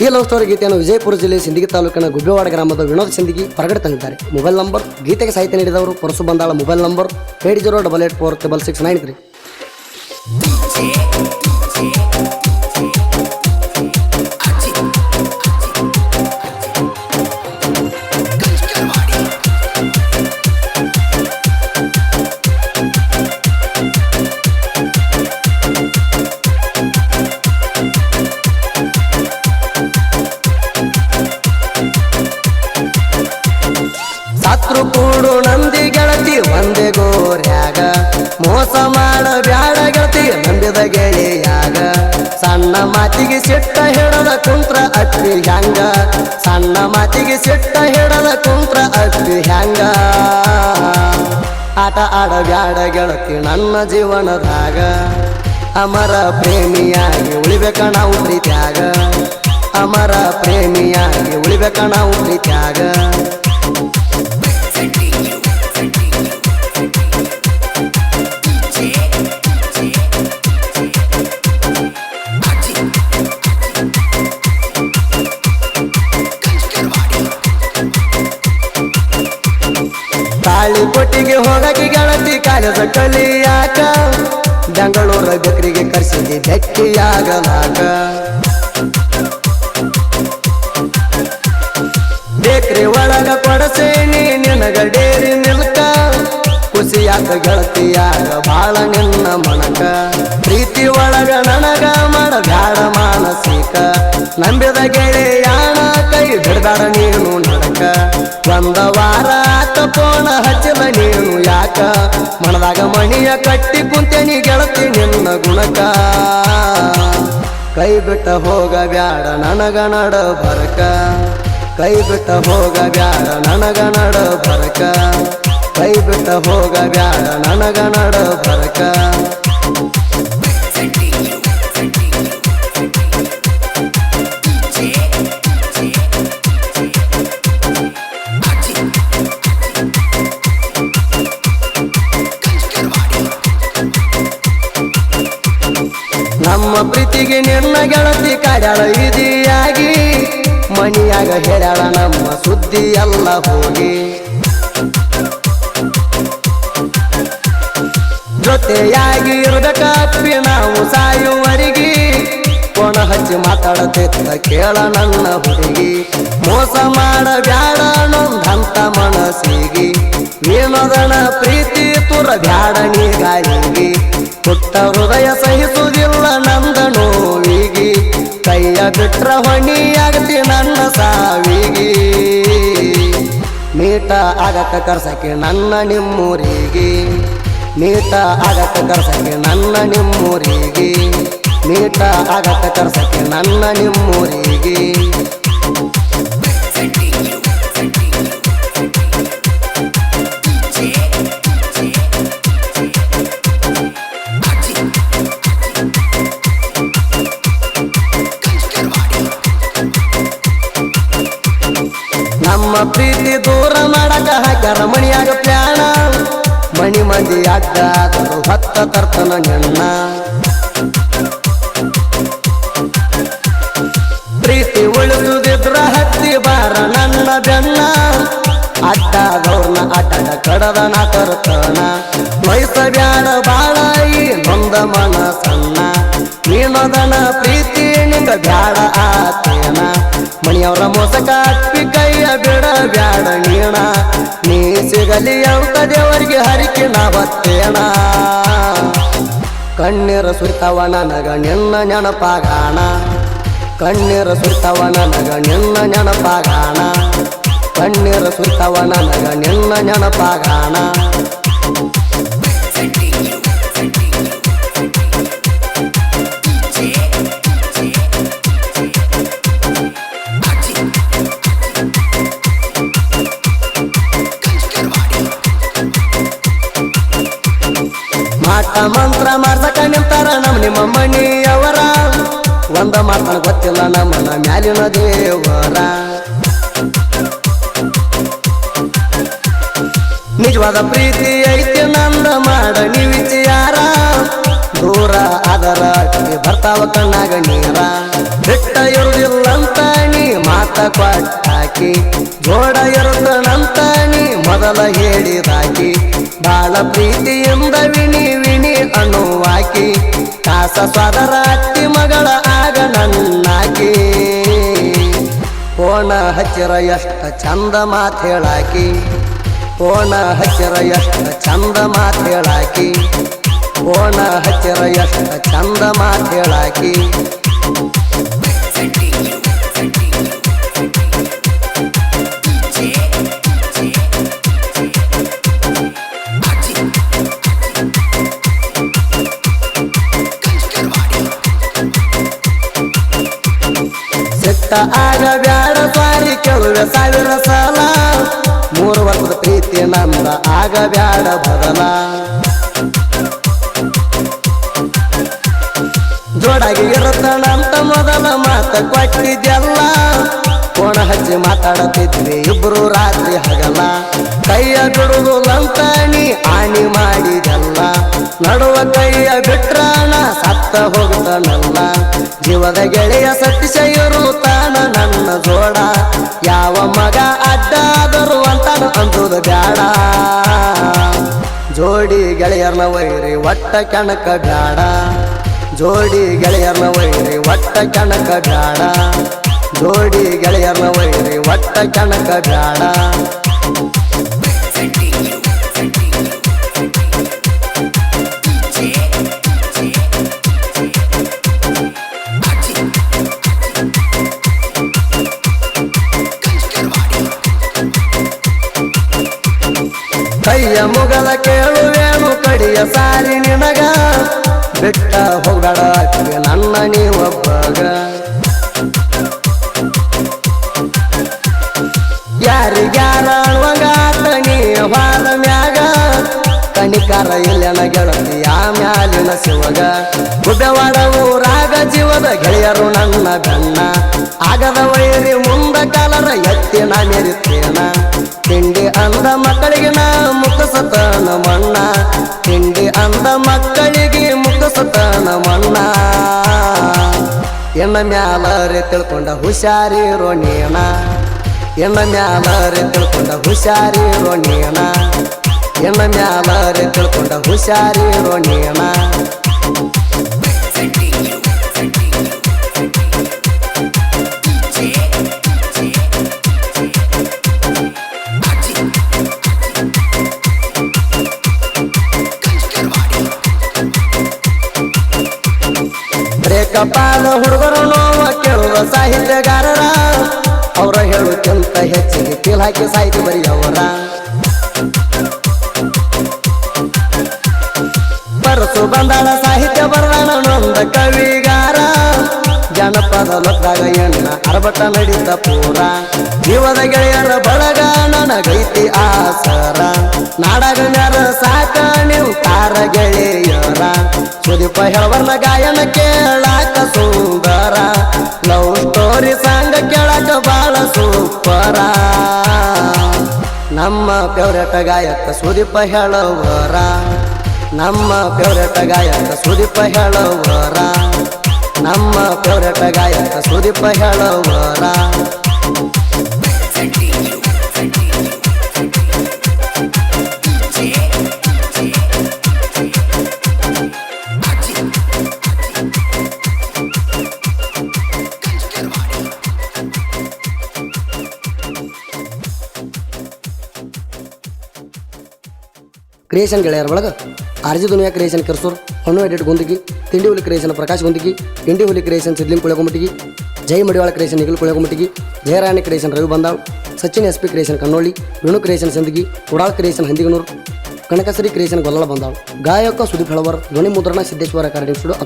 ಈ love story ಗೀತೆಯನ್ನು ವಿಜಯಪುರ ಜಿಲ್ಲೆ ಸಿಂದಗಿ ತಾಲೂಕಿನ ಗುಬ್ಬೇವಾಡ ಗ್ರಾಮದ ವಿನೋದ್ ಸಿಂದಗಿ ಹೊರಗಡೆ ತಂದಿದ್ದಾರೆ ಮೊಬೈಲ್ ನಂಬರ್ ಗೀತೆಗೆ ಸಾಹಿತ್ಯ ನೀಡಿದವರು Parasu Bandala mobile number eight zero double eight four double six nine three. ಸತ್ರು ಕೂಡು ನಂದಿ ಗೆಳತಿ, ಒಂದೇ ಗೋರ್ಯಾಗ. ಮೋಸ ಮಾಡ ಬ್ಯಾಡ ಗೆಳತಿ, ನಂಬಿದ ಗೆಳೆಯಾಗ. ಸಣ್ಣ ಮಾತಿಗೆ ಸಿಟ್ಟ ಹಿಡದ ಕುಂತ್ರ ಅತ್ತಿ ಹ್ಯಾಂಗ. ಸಣ್ಣ ಮಾತಿಗೆ ಸಿಟ್ಟ ಹಿಡದ ಕುಂತ್ರ ಅತ್ತಿ ಹ್ಯಾಂಗ. ಆಟ ಆಡ ಬ್ಯಾಡ ಗೆಳತಿ, ನನ್ನ ಜೀವನದಾಗ. ಅಮರ ಪ್ರೇಮಿಯಾಗಿ ಉಳಿಬೇಕ ನಾವು ಪ್ರೀತ್ಯಾಗ ಅಮರ ಪ್ರೇಮಿಯಾಗಿ ಉಳಿಬೇಕ ನಾವು ಪ್ರೀತ್ಯಾಗ ಕೊಟ್ಟಿಗೆ ಗಣತಿ ಕಾಲದ ಕಲಿಯಾಕ ಬೆಂಗಳೂರ ಬೇಕರಿಗೆ ಕರ್ಸಿದಿ ಬೆಕ್ಕಿಯಾಗಲಾಕ. ಬೇಕ್ರಿ ಒಳಗ ಕೊಡಸೇನಿ, ನಿನಗ ಡೇರಿ ನಿಲ್ಕ. ಖುಷಿಯಾಕ ಗೆಳತಿಯಾಗ ಬಾಳ ನಿನ್ನ ಮನಕ. ಪ್ರೀತಿ ಒಳಗ ನನಗ ಮಾಡ ಬ್ಯಾಡ ಮಾನಸಿಕ. ನಂಬಿದ ಗೆಳೆಯಾಣ ಕೈ ಬಿಡದಾರ ನೀನು ಒಂದ ವಾರ ಆತ ಫೋನ ಹಚ್ಚಿದ ನೀನು ಯಾಕ? ಮನದಾಗ ಮಣಿಯ ಕಟ್ಟಿ ಕುಂತೇನಿ ಗೆಳತಿ ನಿನ್ನ ಗುಣಕ. ಕೈ ಬಿಟ್ಟ ಹೋಗ ಬ್ಯಾಡ ನನಗ ನಡ ಬರಕ. ಕೈ ಬಿಟ್ಟ ಹೋಗ ಬ್ಯಾಡ ನನಗ ನಡ ಬರಕ. ಕೈ ಬಿಟ್ಟ ಹೋಗ ಬ್ಯಾಡ ನನಗ ನಡ ಬರಕ. ನಮ್ಮ ಪ್ರೀತಿಗೆ ನಿನ್ನ ಗೆಳತಿ ಕಾಡ್ಯಾಳ ಇದಿಯಾಗಿ ಮನಿಯಾಗ ಹೇಳ್ಯಾಳ ನಮ್ಮ ಸುದ್ದಿ ಎಲ್ಲ ಹೋಗಿ. ಜೊತೆಯಾಗಿ ಇರ್ಬೇಕಪ್ಪಿ ನಾವು ಸಾಯುವರಿಗೆ ಮಾತಾಡತೆ ಮಾತಾಡತಿತ್ತ ಕೇಳ ನನ್ನ ಹುಡುಗಿ. ಮೋಸ ಮಾಡ ಬ್ಯಾಡ ನೊಂದಂತ ಮನಸ್ಸಿಗೆ. ನಿಮಗಣ ಪ್ರೀತಿ ತುರ ಬ್ಯಾಡ ನೀ ಗಾಯಿಗೆ ಪುಟ್ಟ ಹೃದಯ ಸಹಿಸುವುದಿಲ್ಲ ನಂದ ನೋವಿಗೆ. ಕೈಯ ಬಿಟ್ರ ಹೊಣಿಯಾಗತಿ ನನ್ನ ಸಾವಿಗೆ. ಮೀಟ ಆಗಕ ಕರ್ಸಕ್ಕೆ ನನ್ನ ನಿಮ್ಮೂರಿಗೆ. ಮೀಟ ಆಗಕ ಕರ್ಸಕ್ಕೆ ನನ್ನ ನಿಮ್ಮೂರಿಗೆ. ಮೀಟ ಆಗತ್ತ ಕರ್ಸಕ್ಕೆ ನನ್ನ ನಿಮ್ಮೂರಿಗೆ. ನಮ್ಮ ಪ್ರೀತಿ ದೂರ ಮಾಡಕ ಹಾಕ್ಯಾರ ಮಣಿಯಾಗ ಪ್ಯಾಣ. ಮಣಿ ಮಂದಿ ಆಗ್ತಾ ಹತ್ತ ತರ್ತನ ನಿನ್ನ ಉಳಿದುದಿದ್ರ ಹತ್ತಿ ಬಾರ ನನ್ನ ಬೆನ್ನ. ಅಡ್ಡ ಕಡದ ನಾ ತರ್ತನ ವಯಸ್ಸ ಬ್ಯಾಡ ಬಾಳ ಈ ನೊಂದ ಸಣ್ಣ. ನೀನದನ ಪ್ರೀತಿ ನಿಂದ ಬ್ಯಾಡ ಆತೇನ. ಮಣಿಯವರ ಮೋಸಕ ಅಪ್ಪಿ ಕೈಯ ಬಿಡ ಬ್ಯಾಡ ನೀಣ. ನೀ ಸಿಗಲಿ ಅಂತ ದೇವರಿಗೆ ಹರಿಕೆ ನಾವತ್ತೇಣ ಕಣ್ಣೀರ ಸುರಿತವ ನನಗ ನಿನ್ನ ನೆನಪಾಗಾಣ. ಕಣ್ಣೀರ ಸುರಿತವ ನನಗ ನಿನ್ನ ನೆನಪಾಗಾಣ ಕಣ್ಣೀರ ಸುರಿತವ ನನಗ ನಿನ್ನ ನೆನಪಾಗಾಣ ಮಾಟ ಮಂತ್ರ ಮಾಡ್ಸಕ ನಿಂತಾರ ನಮ್ ನಿಮ್ಮ ಮಣಿಯವರ ಒಂದ ಮಾತನ ಗೊತ್ತಿಲ್ಲ ನಮ್ಮನ ಮ್ಯಾಲಿನ ದೇವರ. ನಿಜವಾದ ಪ್ರೀತಿ ಐತಿ ನಂದ ಮಾಡ ನೀ ವಿಚಾರ ದೂರ ಅದರ ಬರ್ತಾವ ಕಣ್ಣಾಗ ನೀರ. ಬಿಟ್ಟ ಇರುದಿಲ್ಲ ಅಂತ ಕೊಟ್ಟಾಕಿ ಜೋಡ ಇರುತ್ತನಂತ ನೀ ಮೊದಲ ಹೇಳಿದಾಕಿ, ಬಾಳ ಪ್ರೀತಿಯಿಂದ ವಿಣಿ ವಿಣಿ ಅನ್ನುವಾಕಿ ಕಾಸ ಸದರ ಅತ್ತಿ ಮಗಳ ಫೋನ ಹಚ್ಚಿರ ಎಷ್ಟ ಚಂದ ಮಾತು ಹೇಳಾಕಿ. ಫೋನ ಹಚ್ಚಿರ ಎಷ್ಟ ಚಂದ ಮಾತು ಹೇಳಾಕಿ. ಫೋನ ಹಚ್ಚಿರ ಎಷ್ಟ ಚಂದ ಮಾತು ಹೇಳಾಕಿ. ಸಿಟ್ಟ ಆಗ ಬ್ಯಾಡ ಸ್ವಾರಿ ಕೇಳುವೆ ಸಾವಿರ ಸಲ. ಮೂರು ವರ್ಷದ ಪ್ರೀತಿ ಆಗ ಬ್ಯಾಡ ಬದಲ. ಜೋಡಾಗಿ ಇರುತ್ತಾನಂತ ಮೊದಲ ಮಾತ ಕೊಟ್ಟಿದ್ಯಲ್ಲ ಕೋಣ ಹಚ್ಚಿ ಮಾತಾಡತಿದ್ವಿ, ಇಬ್ರು ರಾತ್ರಿ ಹಗಲ. ಕೈಯ ಬಿಡುದು ಲಂತ ನೀ ಆಣಿ ಮಾಡಿದೆಲ್ಲ. ನಡುವ ಕೈಯ ಬಿಟ್ರಾಣ ಸತ್ತ ಹೋಗ್ತಾನಲ್ಲ. ಜೀವದ ಗೆಳೆಯ ಸತ್ಯ ಇರುತ್ತಾನ ನನ್ನ ಜೋಡ. ಯಾವ ಮಗ ಅಡ್ಡಾದರು ಅಂತಾನು ಅಂದುದು ಬ್ಯಾಡ. ಜೋಡಿ ಗೆಳೆಯರ್ನ ವೈರಿ ಒಟ್ಟ ಕಣಕ ಬ್ಯಾಡ. ಜೋಡಿ ಗೆಳೆಯರ್ನ ವೈರಿ ಒಟ್ಟ ಕಣಕ ಬ್ಯಾಡ. ಜೋಡಿ ಗೆಳೆಯರ್ನ ವೈರಿ ಒಟ್ಟ ಕಣಕ ಬ್ಯಾಡ. ಕಡಿಯ ಸಾರಿ ನಿನಗ ಬೆಟ್ಟ ಹೋಗಬೇಡ ನನ್ನ ನೀವು ಯಾರಿಗ್ಯಾರ ಯಾರು ನೀ ವಾದ ಮ್ಯಾಗ. ತನಿಕಾರ ಇಲ್ಲನ ಗೆಳತಿ, ಆ ಮ್ಯಾಲಿನ ಶಿವಗ. ಗುಡ್ಡವಾಡ ಊರಾಗ ಜೀವದ ಗೆಳೆಯರು ನನ್ನ ಬೆನ್ನ ಆಗದ ವೈರಿ ಮುಂದ ಕಾಲರ ಎತ್ತಿನ ಮೆರಿತೇನ ತಿಂಡಿ ಅಂದ ಮಕ್ಕಳಿಗೆ ನಾ ಮಕ್ಕಳಿಗೆ ಮುಖಸತನ ನಮ್ಮಣ್ಣ ಎನ್ನ ಮ್ಯಾಲರೆ ತಿಳ್ಕೊಂಡ ಹುಷಾರಿ ನೀನ. ಎನ್ನ ಮ್ಯಾಲರೆ ತಿಳ್ಕೊಂಡ ಹುಷಾರಿ ನೀನ. ಎನ್ನ ಮ್ಯಾಲರೆ ತಿಳ್ಕೊಂಡ ಹುಷಾರಿ ನೀನ. ಆದ ಹುಡುಗರು ನೋವ ಕೇಳುವ ಸಾಹಿತ್ಯಗಾರರ. ಅವರ ಹೇಳುಕ್ಕಿಂತ ಹೆಚ್ಚಿಗೆ ಕೀಲ್ ಹಾಕಿ ಸಾಹಿತ್ಯ ಬರೆಯವರ. ಪರಸು ಬಂದಾಳ ಸಾಹಿತ್ಯ ಬರದಾನ ನೊಂದ ಕವಿಗಾರ. ಜನಪದ ಲೋಕದಾಗ ಎಣ್ಣ ಅರಬಟ ನಡೀತ ಪೂರ. ಜೀವದ ಗೆಳೆಯರ ಬಳಗ ನನಗೈತಿ ಆಸರ. ನಾಡಗಣ್ಯರ ಮ್ಯಾರ ಸುದೀಪ ಹೇಳವರ್ನ ಗಾಯನ ಕೇಳಾಕ ಸುಂದರ. ಲವ್ ಸ್ಟೋರಿ ಸಾಂಗ ಕೇಳಾಕ ಬಾಳ ಸೂಪರ. ನಮ್ಮ ಫೇವ್ರೇಟ್ ಗಾಯಕ ಸುದೀಪ ಹೇಳವರ. ನಮ್ಮ ಫೇವ್ರೇಟ್ ಗಾಯಕ ಸುದೀಪ ಹೇಳವರ. ನಮ್ಮ ಫೇವ್ರೇಟ್ ಗಾಯಕ ಸುದೀಪ ಹೇಳವರ. ಕ್ರಿಯೇಷನ್ ಗೆಳೆಯರ ಒಳಗೆ ಆರ್ಜಿ ದುನಿಯಾ ಕ್ರಿಯೇಷನ್ ಕಿರ್ಸೂರ್, ಹಣ್ಣು ಎಡಿಟ್ ಗುಂದಿಗಿ, ತಿಂಡಿ ಹುಲಿ creation Prakash Gundigi Indi Huli creation Sidling Kulagumatigi Jai Madiwala creation Nigal Kulagumatigi Jayarani creation Ravi Bandav Sachin S P creation Kannoli Venu creation Sindagi, Udal creation Handiganur, Kanakasari creation Gollal Bandav ಗಾಯಕ ಸುದೀಪ್ ಹಳವರ್, ಧ್ವನಿ ಮುದ್ರಣ Siddeshwara academy studio